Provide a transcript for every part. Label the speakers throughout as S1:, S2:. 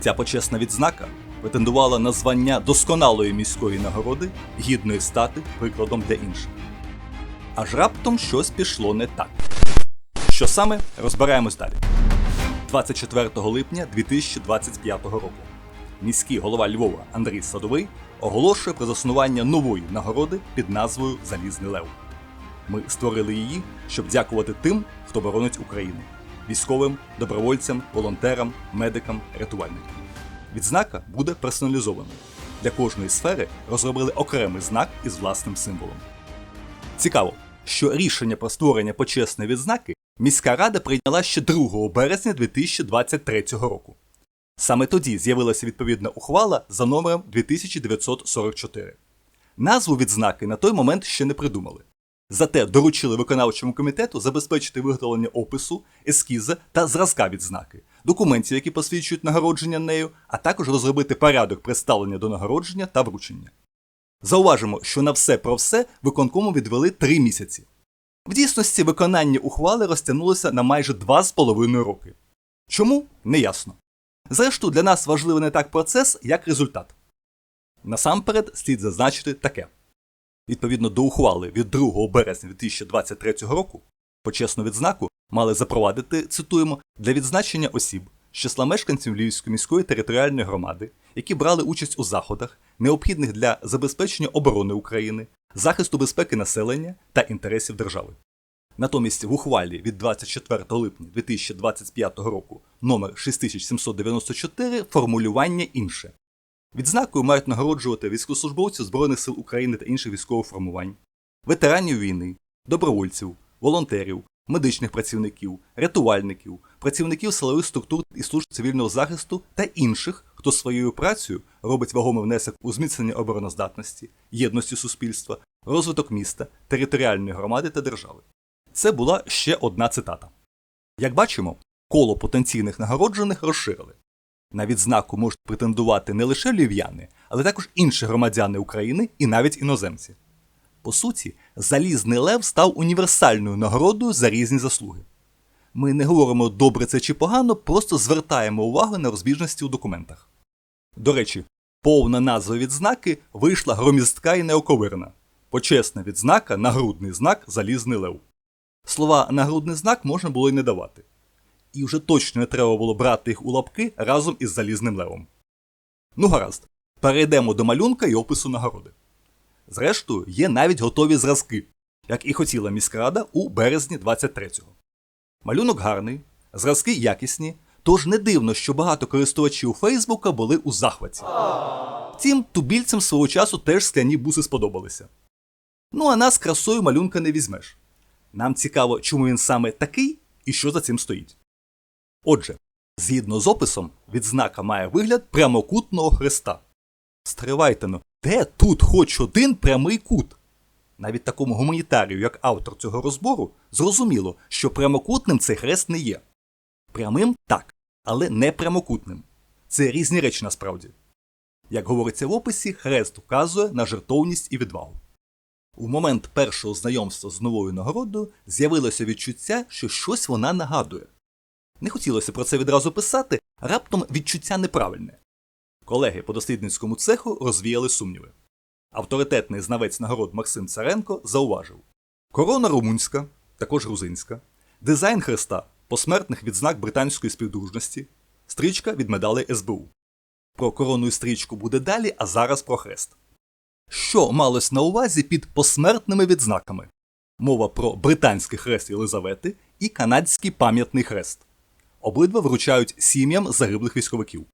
S1: Ця почесна відзнака претендувала на звання досконалої міської нагороди, гідної стати прикладом для інших. Аж раптом щось пішло не так. Що саме розбираємось далі. 24 липня 2025 року міський голова Львова Андрій Садовий оголошує про заснування нової нагороди під назвою Залізний Лев. Ми створили її, щоб дякувати тим, хто боронить Україну військовим, добровольцям, волонтерам, медикам, рятувальникам. Відзнака буде персоналізованою. Для кожної сфери розробили окремий знак із власним символом. Цікаво, що рішення про створення почесної відзнаки міська рада прийняла ще 2 березня 2023 року. Саме тоді з'явилася відповідна ухвала за номером 2944. Назву відзнаки на той момент ще не придумали. Зате доручили виконавчому комітету забезпечити виготовлення опису, ескіза та зразка відзнаки, документів, які посвідчують нагородження нею, а також розробити порядок представлення до нагородження та вручення. Зауважимо, що на все про все виконкому відвели три місяці. В дійсності виконання ухвали розтягнулося на майже два з половиною роки. Чому неясно. Зрештою, для нас важливий не так процес, як результат. Насамперед слід зазначити таке. Відповідно до ухвали від 2 березня 2023 року, почесну відзнаку мали запровадити, цитуємо, для відзначення осіб з числа мешканців Львівської міської територіальної громади, які брали участь у заходах, необхідних для забезпечення оборони України, захисту безпеки населення та інтересів держави. Натомість в ухвалі від 24 липня 2025 року номер 6794 формулювання інше. Відзнакою мають нагороджувати військовослужбовців Збройних сил України та інших військових формувань, ветеранів війни, добровольців, волонтерів, медичних працівників, рятувальників, працівників силових структур і служб цивільного захисту та інших, хто своєю працею робить вагомий внесок у зміцнення обороноздатності, єдності суспільства, розвиток міста, територіальної громади та держави. Це була ще одна цитата. Як бачимо, коло потенційних нагороджених розширили. На відзнаку можуть претендувати не лише львів'яни, але також інші громадяни України і навіть іноземці. По суті, залізний лев став універсальною нагородою за різні заслуги. Ми не говоримо добре це чи погано, просто звертаємо увагу на розбіжності у документах. До речі, повна назва відзнаки вийшла громістка і неоковирна. Почесна відзнака нагрудний знак Залізний лев. Слова нагрудний знак можна було й не давати. І вже точно не треба було брати їх у лапки разом із залізним левом. Ну гаразд, перейдемо до малюнка і опису нагороди. Зрештою, є навіть готові зразки, як і хотіла міськрада у березні 23-го. Малюнок гарний, зразки якісні, тож не дивно, що багато користувачів Фейсбука були у захваті. Втім, тубільцям свого часу теж скляні буси сподобалися. Ну а нас красою малюнка не візьмеш. Нам цікаво, чому він саме такий і що за цим стоїть. Отже, згідно з описом, відзнака має вигляд прямокутного хреста. Стривайте ну, де тут хоч один прямий кут? Навіть такому гуманітарію, як автор цього розбору, зрозуміло, що прямокутним цей хрест не є. Прямим так, але не прямокутним. Це різні речі насправді. Як говориться в описі, хрест указує на жертовність і відвагу. У момент першого знайомства з новою нагородою з'явилося відчуття, що щось вона нагадує. Не хотілося про це відразу писати, раптом відчуття неправильне. Колеги по дослідницькому цеху розвіяли сумніви. Авторитетний знавець нагород Максим Царенко зауважив: корона румунська, також грузинська, дизайн хреста, посмертних відзнак британської співдружності, стрічка від медалей СБУ. Про корону і стрічку буде далі, а зараз про хрест. Що малось на увазі під посмертними відзнаками? Мова про британський хрест Єлизавети і канадський пам'ятний хрест. Обидва вручають сім'ям загиблих військовиків.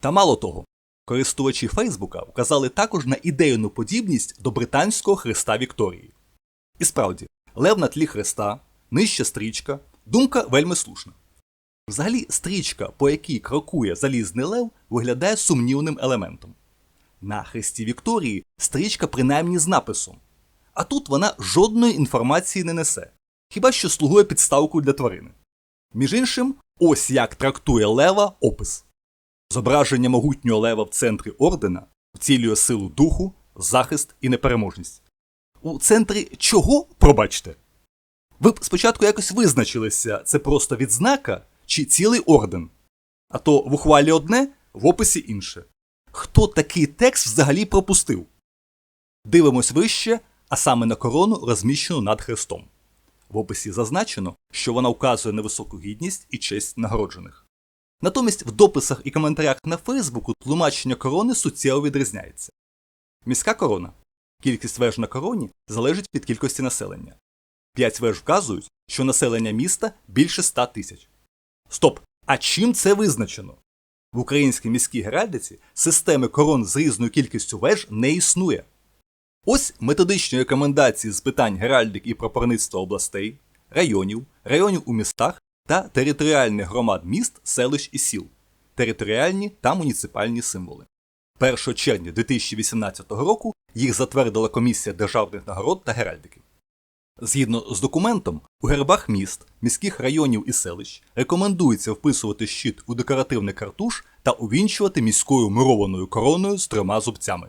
S1: Та мало того, користувачі Фейсбука вказали також на ідейну подібність до британського хреста Вікторії. І справді, лев на тлі хреста, нижча стрічка, думка вельми слушна. Взагалі, стрічка, по якій крокує залізний лев, виглядає сумнівним елементом. На хресті Вікторії стрічка принаймні з написом. А тут вона жодної інформації не несе, хіба що слугує підставкою для тварини. Між іншим, ось як трактує лева опис. Зображення могутнього лева в центрі ордена вцілює силу духу, захист і непереможність. У центрі чого, пробачте? Ви б спочатку якось визначилися, це просто відзнака чи цілий орден. А то в ухвалі одне, в описі інше. Хто такий текст взагалі пропустив? Дивимось вище, а саме на корону, розміщену над хрестом. В описі зазначено, що вона вказує на високу гідність і честь нагороджених. Натомість в дописах і коментарях на Фейсбуку тлумачення корони суттєво відрізняється. Міська корона. Кількість веж на короні залежить від кількості населення. П'ять веж вказують, що населення міста більше 100 тисяч. Стоп! А чим це визначено? В українській міській геральдиці системи корон з різною кількістю веж не існує. Ось методичні рекомендації з питань геральдик і прапорництва областей, районів, районів у містах та територіальних громад міст, селищ і сіл, територіальні та муніципальні символи. 1 червня 2018 року їх затвердила Комісія державних нагород та геральдики. Згідно з документом, у гербах міст, міських районів і селищ рекомендується вписувати щит у декоративний картуш та увінчувати міською мурованою короною з трьома зубцями.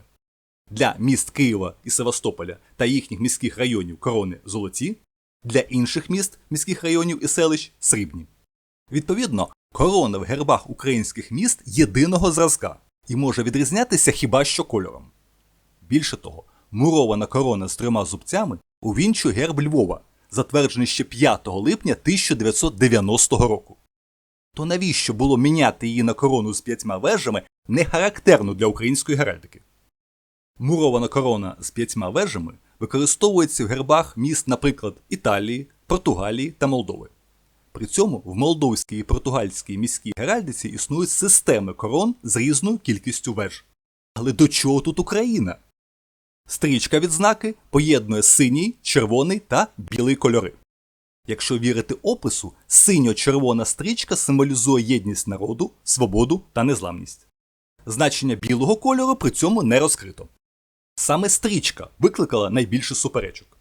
S1: Для міст Києва і Севастополя та їхніх міських районів корони золоті, для інших міст, міських районів і селищ срібні. Відповідно, корона в гербах українських міст єдиного зразка і може відрізнятися хіба що кольором. Більше того, мурована корона з трьома зубцями увінчує герб Львова, затверджений ще 5 липня 1990 року. То навіщо було міняти її на корону з п'ятьма вежами не характерно для української геральдики? Мурована корона з п'ятьма вежами використовується в гербах міст, наприклад, Італії, Португалії та Молдови. При цьому в молдовській і португальській міській геральдиці існують системи корон з різною кількістю веж. Але до чого тут Україна? Стрічка відзнаки поєднує синій, червоний та білий кольори. Якщо вірити опису, синьо-червона стрічка символізує єдність народу, свободу та незламність. Значення білого кольору при цьому не розкрито. Саме стрічка викликала найбільше суперечок.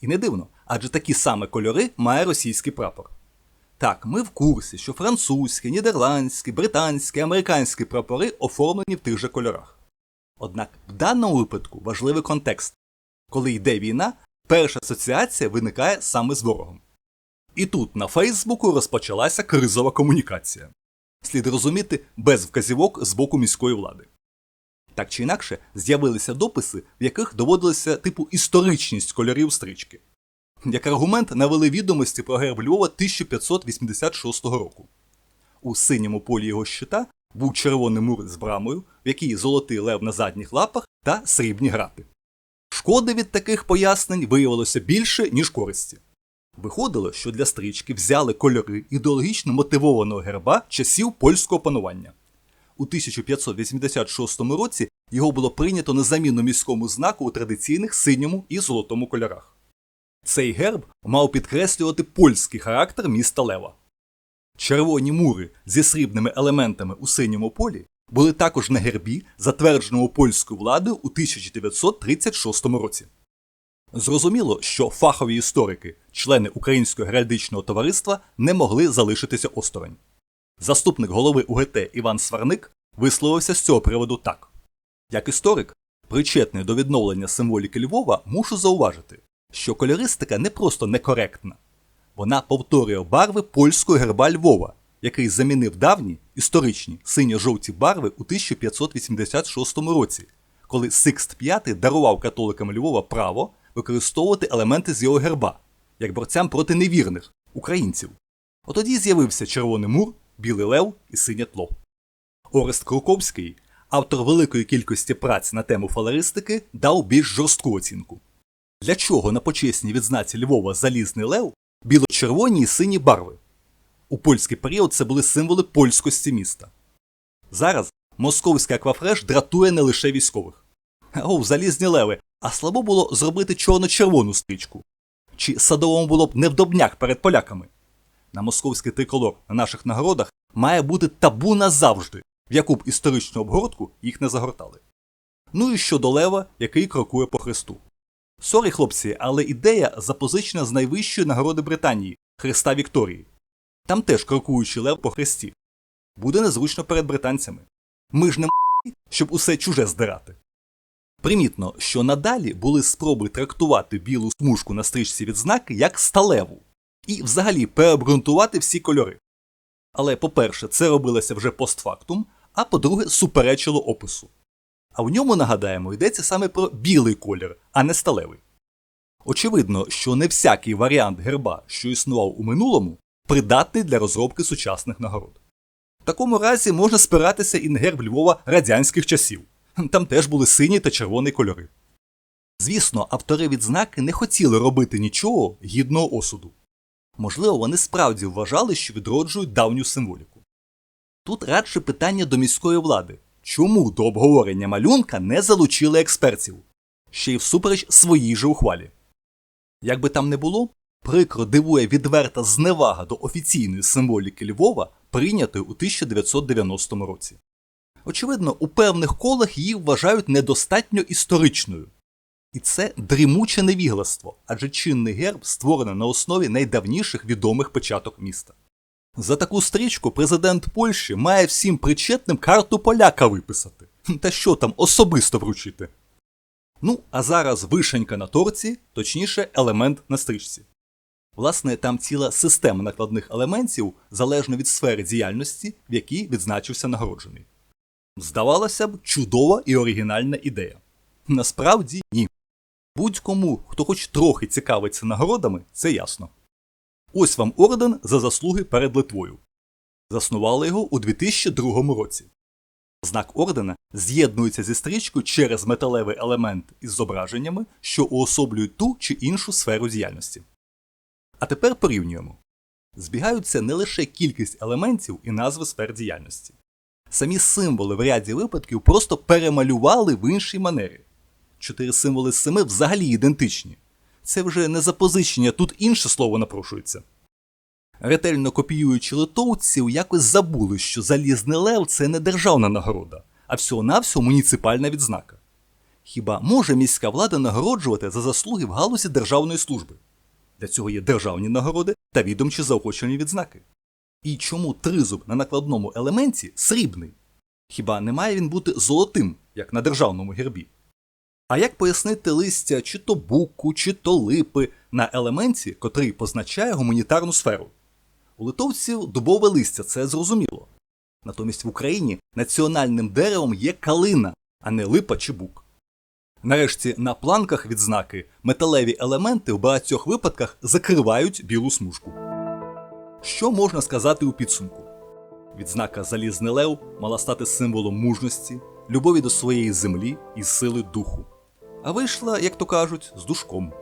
S1: І не дивно, адже такі саме кольори має російський прапор. Так, ми в курсі, що французькі, нідерландські, британські, американські прапори оформлені в тих же кольорах. Однак в даному випадку важливий контекст. Коли йде війна, перша асоціація виникає саме з ворогом. І тут на Фейсбуку розпочалася кризова комунікація. Слід розуміти без вказівок з боку міської влади. Так чи інакше, з'явилися дописи, в яких доводилося типу історичність кольорів стрічки. Як аргумент навели відомості про герб Львова 1586 року. У синьому полі його щита був червоний мур з брамою, в якій золотий лев на задніх лапах та срібні грати. Шкоди від таких пояснень виявилося більше, ніж користі. Виходило, що для стрічки взяли кольори ідеологічно мотивованого герба часів польського панування. У 1586 році його було прийнято на заміну міському знаку у традиційних синьому і золотому кольорах. Цей герб мав підкреслювати польський характер міста Лева. Червоні мури зі срібними елементами у синьому полі були також на гербі, затвердженому польською владою у 1936 році. Зрозуміло, що фахові історики, члени Українського геральдичного товариства, не могли залишитися осторонь. Заступник голови УГТ Іван Сварник висловився з цього приводу так: як історик, причетний до відновлення символіки Львова, мушу зауважити, що кольористика не просто некоректна, вона повторює барви польського герба Львова, який замінив давні історичні синьо-жовті барви у 1586 році, коли Сикст V дарував католикам Львова право використовувати елементи з його герба, як борцям проти невірних українців. Отоді з'явився Червоний Мур, Білий Лев і Синє тло. Орест Круковський, автор великої кількості праць на тему фалеристики, дав більш жорстку оцінку. Для чого на почесній відзнаці Львова залізний лев біло-червоні і сині барви? У польський період це були символи польськості міста. Зараз московський аквафреш дратує не лише військових. О, залізні леви, а слабо було зробити чорно-червону стрічку. Чи садовому було б невдобняк перед поляками? На московський триколор на наших нагородах має бути табу назавжди, в яку б історичну обгортку їх не загортали. Ну і щодо лева, який крокує по хресту. Сорі, хлопці, але ідея запозичена з найвищої нагороди Британії Христа Вікторії. Там теж крокуючий лев по хресті. Буде незручно перед британцями. Ми ж не м***і, щоб усе чуже здирати. Примітно, що надалі були спроби трактувати білу смужку на стрічці відзнаки як сталеву і взагалі переобґрунтувати всі кольори. Але, по-перше, це робилося вже постфактум, а по-друге, суперечило опису. А в ньому, нагадаємо, йдеться саме про білий колір, а не сталевий. Очевидно, що не всякий варіант герба, що існував у минулому, придатний для розробки сучасних нагород. В такому разі можна спиратися і на герб Львова радянських часів. Там теж були сині та червоні кольори. Звісно, автори відзнаки не хотіли робити нічого гідного осуду. Можливо, вони справді вважали, що відроджують давню символіку. Тут радше питання до міської влади чому до обговорення малюнка не залучили експертів, ще й всупереч своїй же ухвалі. Як би там не було, прикро дивує відверта зневага до офіційної символіки Львова, прийнятої у 1990 році. Очевидно, у певних колах її вважають недостатньо історичною. І це дрімуче невігластво, адже чинний герб створений на основі найдавніших відомих печаток міста. За таку стрічку президент Польщі має всім причетним карту поляка виписати. Та що там особисто вручити. Ну, а зараз вишенька на торці, точніше, елемент на стрічці. Власне, там ціла система накладних елементів залежно від сфери діяльності, в якій відзначився нагороджений. Здавалося б, чудова і оригінальна ідея. Насправді ні. Будь-кому, хто хоч трохи цікавиться нагородами, це ясно. Ось вам орден за заслуги перед Литвою. Заснували його у 2002 році. Знак ордена з'єднується зі стрічкою через металевий елемент із зображеннями, що уособлюють ту чи іншу сферу діяльності. А тепер порівнюємо. Збігаються не лише кількість елементів і назви сфер діяльності. Самі символи в ряді випадків просто перемалювали в іншій манері. Чотири символи з семи взагалі ідентичні. Це вже не запозичення, тут інше слово напрошується. Ретельно копіюючи литовців, якось забули, що залізний лев це не державна нагорода, а всього-навсього муніципальна відзнака. Хіба може міська влада нагороджувати за заслуги в галузі державної служби? Для цього є державні нагороди та відомчі заохочені відзнаки. І чому тризуб на накладному елементі срібний? Хіба не має він бути золотим, як на державному гербі? А як пояснити листя чи то буку, чи то липи на елементі, котрий позначає гуманітарну сферу? У литовців дубове листя це зрозуміло. Натомість в Україні національним деревом є калина, а не липа чи бук. Нарешті на планках відзнаки металеві елементи в багатьох випадках закривають білу смужку. Що можна сказати у підсумку? Відзнака Залізний Лев мала стати символом мужності, любові до своєї землі і сили духу. А вийшла, як то кажуть, з душком.